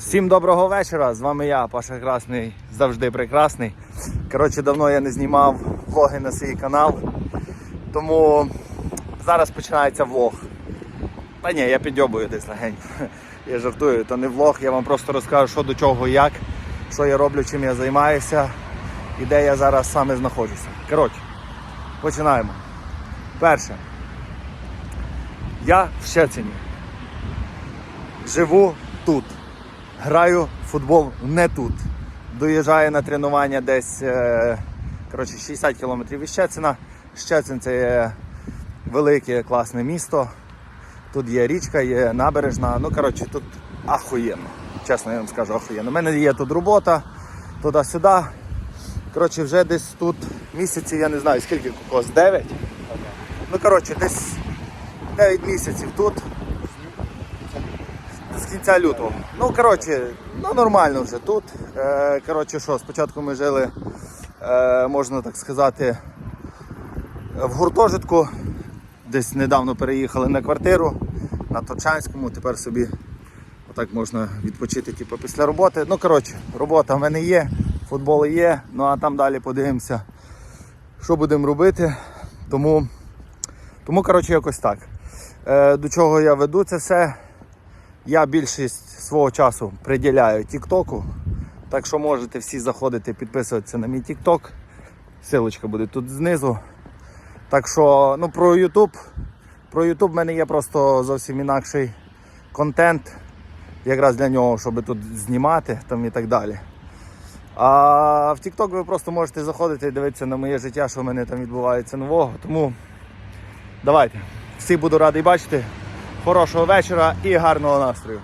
Всім доброго вечора. З вами я, Паша Красний, завжди прекрасний. Коротше, давно я не знімав влоги на свій канал. Тому зараз починається влог. Та ні, я підйобую десь легенько. Я жартую, то не влог, я вам просто розкажу, що до чого, як, що я роблю, чим я займаюся і де я зараз саме знаходжуся. Коротше, починаємо. Перше. Я в Щецині. Живу тут. Граю в футбол не тут. Доїжджаю на тренування десь е, коротше, 60 кілометрів від Щецина. Щецин це є велике класне місто. Тут є річка, є набережна. Ну, коротше, тут ахуєнно. Чесно, я вам скажу, ахуєнно. У мене є тут робота, туди-сюди. Коротше, вже десь тут місяців, я не знаю скільки кокос, 9. Ну, коротше, десь 9 місяців тут. З кінця лютого. Ну, коротше, ну нормально вже тут. Е, коротше, що, спочатку ми жили, е, можна так сказати, в гуртожитку. Десь недавно переїхали на квартиру на Торчанському. Тепер собі отак можна відпочити типу, після роботи. Ну, коротше, робота в мене є, футбол є, ну а там далі подивимося, що будемо робити. Тому, тому коротше, якось так. Е, до чого я веду це все? Я більшість свого часу приділяю Тіктоку. Так що можете всі заходити, підписуватися на мій Тікток. Силочка буде тут знизу. Так що, ну про YouTube. Про YouTube в мене є просто зовсім інакший контент. Якраз для нього, щоб тут знімати там і так далі. А в TikTok ви просто можете заходити і дивитися на моє життя, що в мене там відбувається нового. Тому давайте. Всіх буду радий бачити. Хорошого вечора і гарного настрою.